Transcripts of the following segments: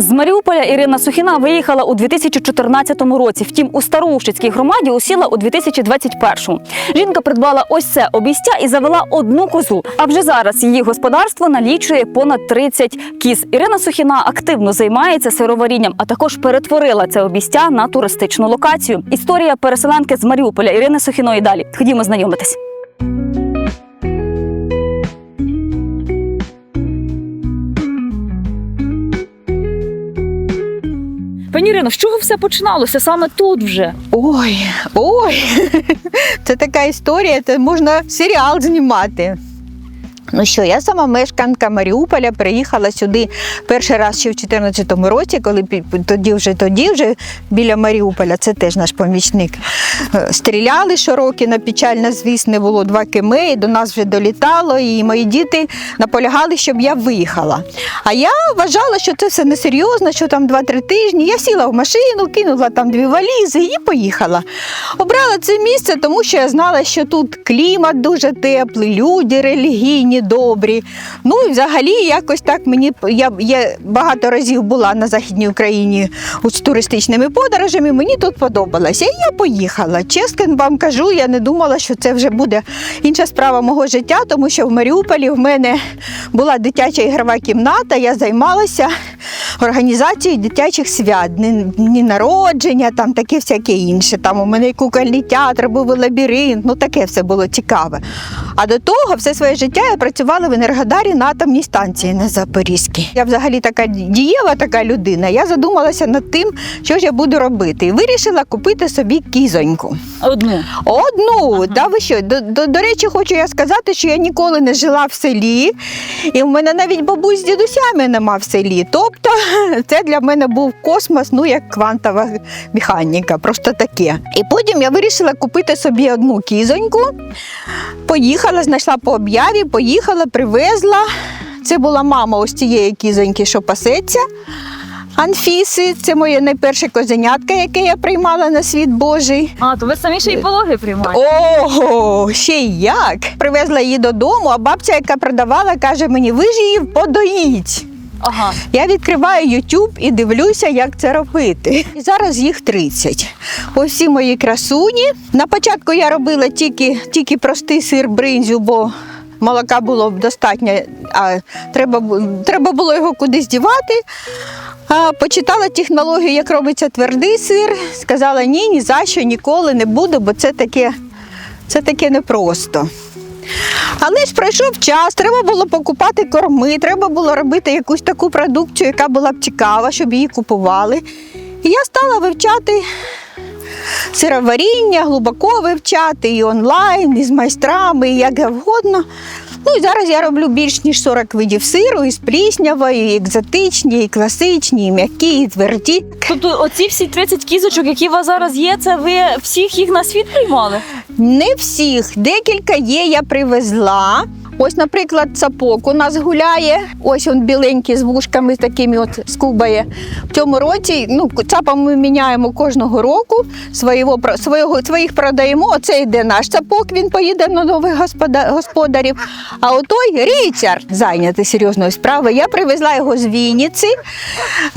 З Маріуполя Ірина Сухіна виїхала у 2014 році. Втім, у Староушицькій громаді усіла у 2021. Жінка придбала ось це обійстя і завела одну козу. А вже зараз її господарство налічує понад 30 кіз. Ірина Сухіна активно займається сироварінням, а також перетворила це обійстя на туристичну локацію. Історія переселенки з Маріуполя Ірини Сухіної далі. Ходімо знайомитись. Пані Ірино, з чого все починалося саме тут вже? Ой, ой, це така історія, це можна серіал знімати. Ну що, я сама мешканка Маріуполя, приїхала сюди перший раз ще в 2014 році, коли тоді вже тоді вже біля Маріуполя, це теж наш помічник. е, Стріляли щороки на печально, звісне було два кими, до нас вже долітало, і мої діти наполягали, щоб я виїхала. А я вважала, що це все несерйозно, що там 2-3 тижні. Я сіла в машину, кинула там дві валізи і поїхала. Обрала це місце, тому що я знала, що тут клімат дуже теплий, люди релігійні, добрі. Ну взагалі якось так мені я, я багато разів була на Західній Україні з туристичними подорожами. Мені тут подобалося. І я поїхала. Чесно вам кажу, я не думала, що це вже буде інша справа мого життя, тому що в Маріуполі в мене була дитяча ігрова кімната. Я займалася організацією дитячих свят, дні народження, там таке всяке інше. Там у мене і кукольний театр, був і лабіринт, ну таке все було цікаве. А до того все своє життя я працювала в Енергодарі на атомній станції на Запорізькій. Я взагалі така дієва така людина. Я задумалася над тим, що ж я буду робити. І вирішила купити собі кізоньку. Одну. Одну, Ага. да ви що? До, до, до речі, хочу я сказати, що я ніколи не жила в селі, і в мене навіть бабусь з дідусями нема в селі. Тобто це для мене був космос, ну як квантова механіка, просто таке. І потім я вирішила купити собі одну кізоньку. Поїхала, знайшла по об'яві, поїхала, привезла. Це була мама ось цієї кізоньки, що пасеться. Анфіси, це моє найперше козенятка, яке я приймала на світ Божий. А, то ви самі ще й пологи приймаєте? Ого, ще й як. Привезла її додому, а бабця, яка продавала, каже мені, ви ж її подоїть. Ага. Я відкриваю YouTube і дивлюся, як це робити. І зараз їх 30. Ось всі мої красуні. На початку я робила тільки, тільки простий сир бринзю, бо молока було б достатньо, а треба, треба було його кудись дівати. А, почитала технологію, як робиться твердий сир. Сказала, ні, ні за що, ніколи не буду, бо це таке, це таке непросто. Але ж пройшов час, треба було покупати корми, треба було робити якусь таку продукцію, яка була б цікава, щоб її купували. І я стала вивчати сироваріння, глибоко вивчати і онлайн, і з майстрами, і як завгодно. Ну і зараз я роблю більш ніж 40 видів сиру, і з і екзотичні, і класичні, і м'які, і тверді. Тобто оці всі 30 кізочок, які у вас зараз є, це ви всіх їх на світ приймали? Не всіх, декілька є, я привезла. Ось, наприклад, цапок у нас гуляє. Ось він біленький з вушками такими от скубає. В цьому році ну, цапа ми міняємо кожного року. Свого, свого, своїх продаємо. Оце йде наш цапок, він поїде на нових господа- господарів. А отой рицар зайнятий серйозною справою. Я привезла його з Вінниці.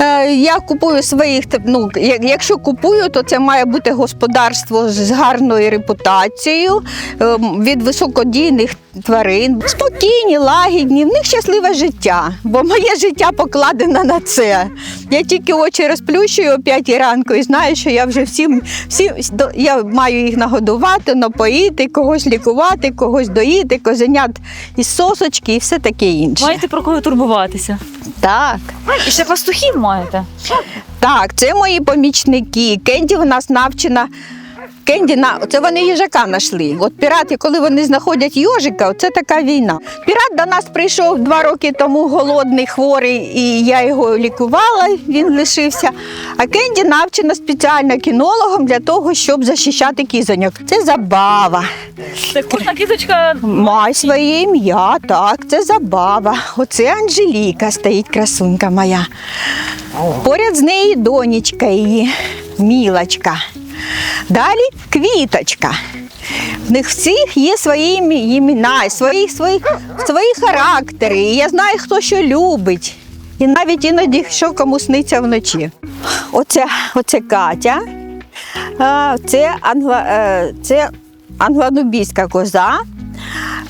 Е, Я купую своїх, ну, якщо купую, то це має бути господарство з гарною репутацією е, від високодійних тварин. Спокійні, лагідні, в них щасливе життя, бо моє життя покладено на це. Я тільки очі розплющую о 5 ранку і знаю, що я вже всім, всім я маю їх нагодувати, напоїти, когось лікувати, когось доїти, козенят із сосочки і все таке інше. Маєте про кого турбуватися? Так. І ще пастухів маєте. Так, це мої помічники. Кенді в нас навчена. Кенді на це вони їжака знайшли. От пірати, коли вони знаходять йожика, це така війна. Пірат до нас прийшов два роки тому голодний, хворий, і я його лікувала, він лишився. А Кенді навчена спеціально кінологом для того, щоб захищати кізоньок. Це забава. Це кожна кізочка Май своє ім'я, так, це забава. Оце Анжеліка стоїть, красунька моя. Поряд з нею донечка її, мілочка. Далі квіточка. В них всіх є свої імена, свої, свої, свої характери. І я знаю, хто що любить. І навіть іноді, що кому сниться вночі. Оце, оце Катя. Це, англа, е, це англонубійська коза.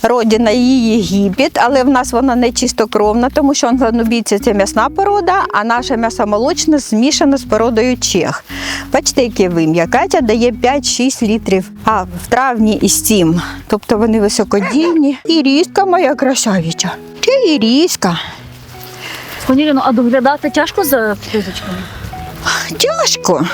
Родина її Єгипет, але в нас вона не чистокровна, тому що англонубійці це м'ясна порода, а наша м'ясомолочна змішана з породою чех. Бачите, яке вим'я. Катя дає 5-6 літрів, а в травні і 7. Тобто вони високодійні. І різка моя красавиця. Чи і різка. Пані Ірино, а доглядати тяжко за птичками? Тяжко.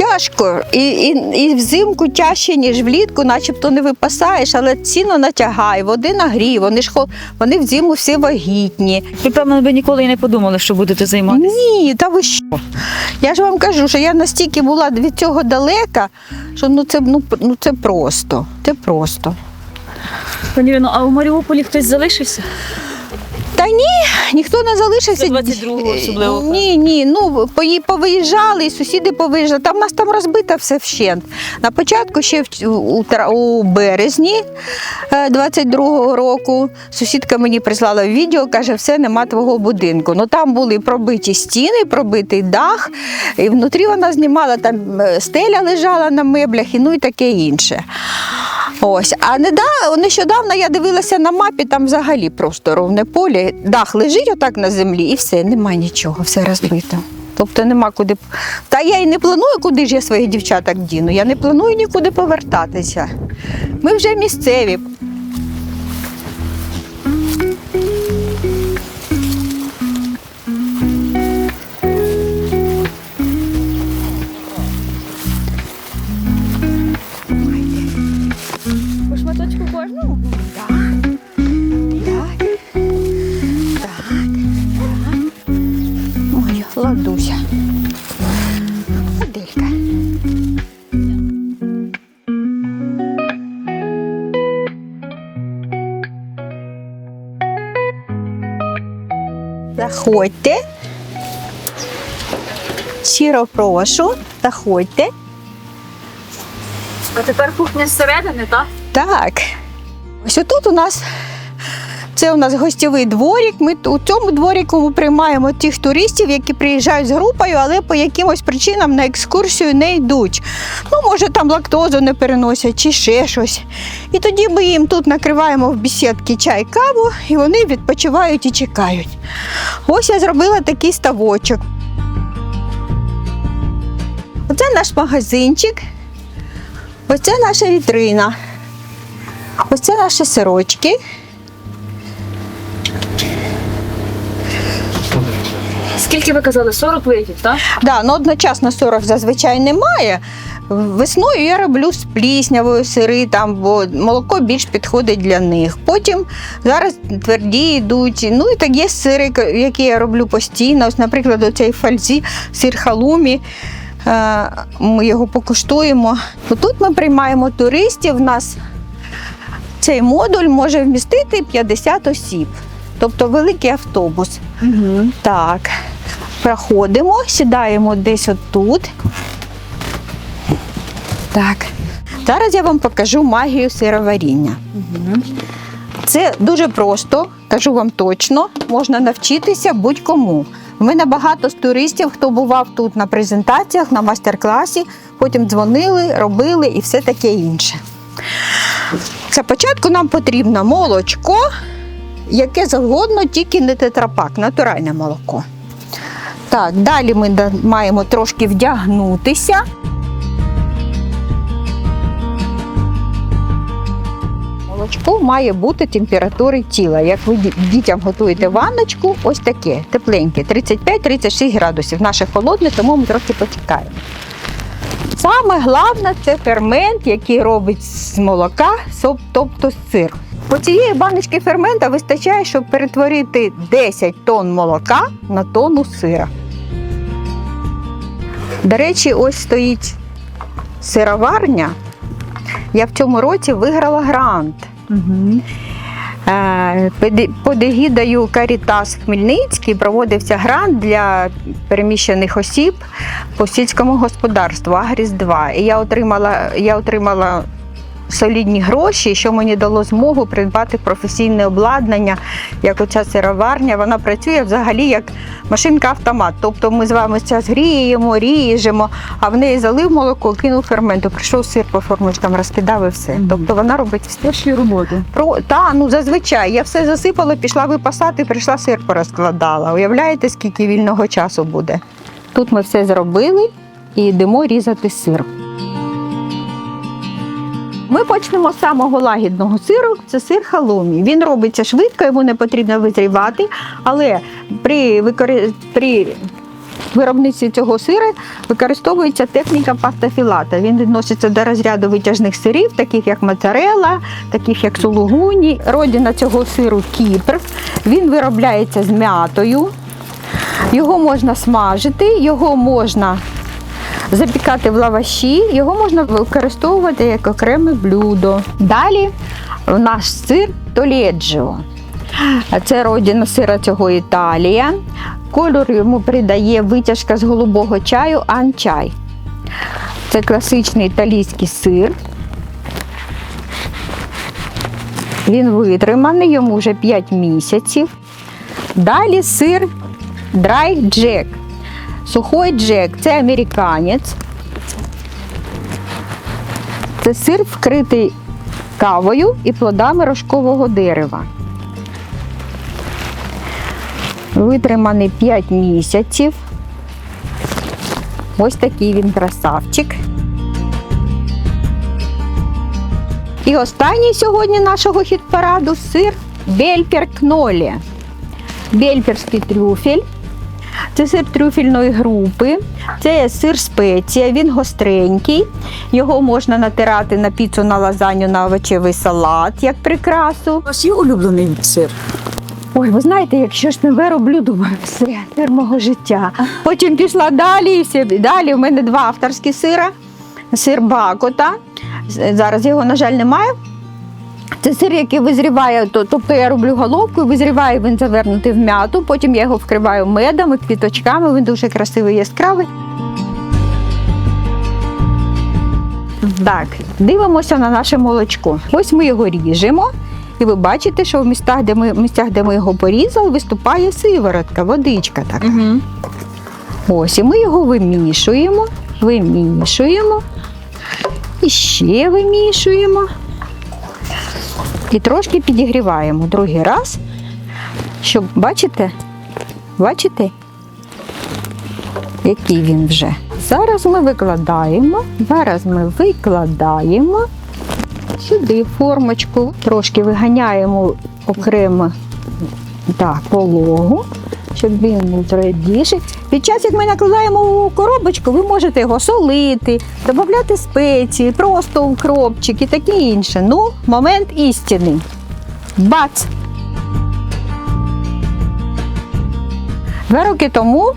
Тяжко. І, і, і взимку тяжче, ніж влітку, начебто не випасаєш, але ціно натягай, води нагрій, вони ж хо- вони в зиму всі вагітні. Ви, певно, би ніколи і не подумали, що будете займатися. Ні, та ви що? Я ж вам кажу, що я настільки була від цього далека, що ну це, ну, ну, це просто. Це просто. Пані Ірино, а у Маріуполі хтось залишився? Ніхто не залишився. 22-го особливо. Ні, ні. Ну повиїжджали, і сусіди повиїжджали. Там в нас там розбито все вщент. На початку ще в, у, у березні е, 22-го року сусідка мені прислала відео, каже, все, нема твого будинку. Ну там були пробиті стіни, пробитий дах, і внутрі вона знімала, там е, стеля лежала на меблях і ну і таке інше. Ось, а неда- нещодавно я дивилася на мапі, там взагалі просто ровне поле, дах лежить отак на землі, і все, немає нічого, все розбито. Тобто нема куди. Та я і не планую, куди ж я своїх дівчаток діну. Я не планую нікуди повертатися. Ми вже місцеві. Заходьте. Щиро прошу, заходьте. А тепер кухня зсередини, так? Так. Ось отут у нас це у нас гостєвий дворік. Ми у цьому дворіку ми приймаємо тих туристів, які приїжджають з групою, але по якимось причинам на екскурсію не йдуть. Ну, може, там лактозу не переносять чи ще щось. І тоді ми їм тут накриваємо в бесідки чай, каву, і вони відпочивають і чекають. Ось я зробила такий ставочок. Оце наш магазинчик. Ось це наша вітрина. Ось це наші сирочки. Скільки ви казали? 40 видів, так? Да, ну одночасно 40 зазвичай немає. Весною я роблю з пліснявою сири, там, бо молоко більш підходить для них. Потім зараз тверді йдуть. Ну і так є сири, які я роблю постійно. Ось, наприклад, оцей фальзі, сир халумі. Е, Ми його покуштуємо. Тут ми приймаємо туристів. У нас цей модуль може вмістити 50 осіб, тобто великий автобус. Угу. Так, проходимо, сідаємо десь отут. Так. Зараз я вам покажу магію сироваріння. Це дуже просто, кажу вам точно, можна навчитися будь-кому. У мене багато з туристів, хто бував тут на презентаціях, на майстер-класі, потім дзвонили, робили і все таке інше. Для початку нам потрібно молочко, яке завгодно, тільки не тетрапак, натуральне молоко. Так, далі ми маємо трошки вдягнутися. Молочко має бути температури тіла. Як ви дітям готуєте ванночку, ось таке, тепленьке, 35-36 градусів. Наше холодне, тому ми трохи почекаємо. Саме головне це фермент, який робить з молока, тобто сир. По цієї баночки фермента вистачає, щоб перетворити 10 тонн молока на тонну сира. До речі, ось стоїть сироварня. Я в цьому році виграла грант. Угу. Під егідою Карітас Хмельницький проводився грант для переміщених осіб по сільському господарству Агріс 2. І я отримала, я отримала солідні гроші, що мені дало змогу придбати професійне обладнання, як оця сироварня. Вона працює взагалі як машинка-автомат. Тобто ми з вами зараз гріємо, ріжемо, а в неї залив молоко, кинув ферменту, прийшов сир по формочкам, розкидав і все. Мгм. Тобто вона робить все. Перші роботи. Про та ну зазвичай я все засипала, пішла випасати, прийшла сир порозкладала. Уявляєте, скільки вільного часу буде? Тут ми все зробили і йдемо різати сир. Ми почнемо з самого лагідного сиру. Це сир халумі. Він робиться швидко, йому не потрібно визрівати, але при, викори... виробництві цього сиру використовується техніка пастафілата. Він відноситься до розряду витяжних сирів, таких як моцарелла, таких як сулугуні. Родина цього сиру Кіпр. Він виробляється з м'ятою. Його можна смажити, його можна запікати в лаваші, його можна використовувати як окреме блюдо. Далі наш сир толєджіо. Це родина сира цього Італія. Кольор йому придає витяжка з голубого чаю анчай. Це класичний італійський сир. Він витриманий, йому вже 5 місяців. Далі сир драй джек. Сухой джек це американець. Це сир вкритий кавою і плодами рожкового дерева. Витриманий 5 місяців. Ось такий він красавчик. І останній сьогодні нашого хіт-параду сир Бельпер Кнолі. Бельперський трюфель. Це сир трюфельної групи, це сир спеція, він гостренький. Його можна натирати на піцу, на лазанью, на овочевий салат як прикрасу. У вас є улюблений сир? Ой, ви знаєте, якщо ж не вироблю, думаю, все, тепер мого життя. Потім пішла далі, і все. Далі в мене два авторські сира. Сир Бакота. Зараз його, на жаль, немає. Це сир, який визріває, то- тобто я роблю головку, визріває він завернутий в м'яту, потім я його вкриваю медом і квіточками, він дуже красивий, яскравий. Так, дивимося на наше молочко. Ось ми його ріжемо. І ви бачите, що в містах, де ми, місцях, де ми його порізали, виступає сиворотка, водичка така. Угу. Ось, і ми його вимішуємо, вимішуємо, і ще вимішуємо. І трошки підігріваємо другий раз, щоб бачите, бачите, який він вже. Зараз ми викладаємо, зараз ми викладаємо сюди формочку, трошки виганяємо окремо так, пологу, щоб він твердіший. Під час, як ми накладаємо у коробочку, ви можете його солити, додати спеції, просто укропчик і таке інше. Ну, момент істини. Бац! Два роки тому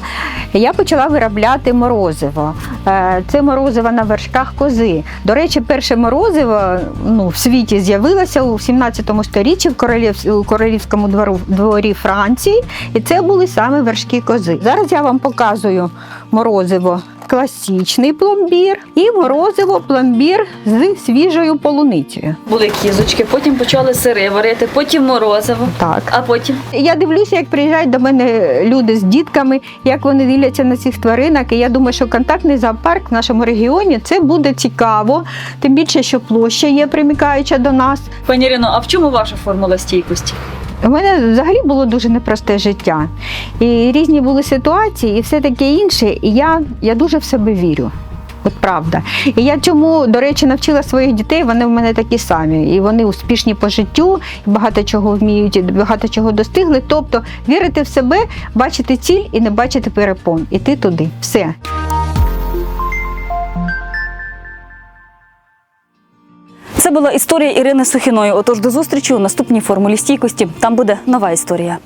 я почала виробляти морозиво. Е, Це морозиво на вершках кози. До речі, перше морозиво ну, в світі з'явилося у 17 сторіччі в королів- королівському двору, дворі Франції, і це були саме вершки кози. Зараз я вам показую морозиво класичний пломбір і морозиво пломбір з свіжою полуницею. Були кізочки, потім почали сири варити, потім морозиво, Так. а потім Я дивлюся, як приїжджають до мене люди з дітками, як вони дивляться на цих тваринок. І я думаю, що контактний зоопарк в нашому регіоні це буде цікаво. Тим більше, що площа є примикаюча до нас. пані Ірино, а в чому ваша формула стійкості? У мене взагалі було дуже непросте життя. І різні були ситуації, і все таке інше. І я, я дуже в себе вірю. От правда. І я чому, до речі, навчила своїх дітей, вони в мене такі самі. І вони успішні по життю, багато чого вміють, і багато чого достигли. Тобто вірити в себе, бачити ціль і не бачити перепон. Іти туди. Все. Була історія Ірини Сухіної. Отож до зустрічі у наступній формулі стійкості. Там буде нова історія.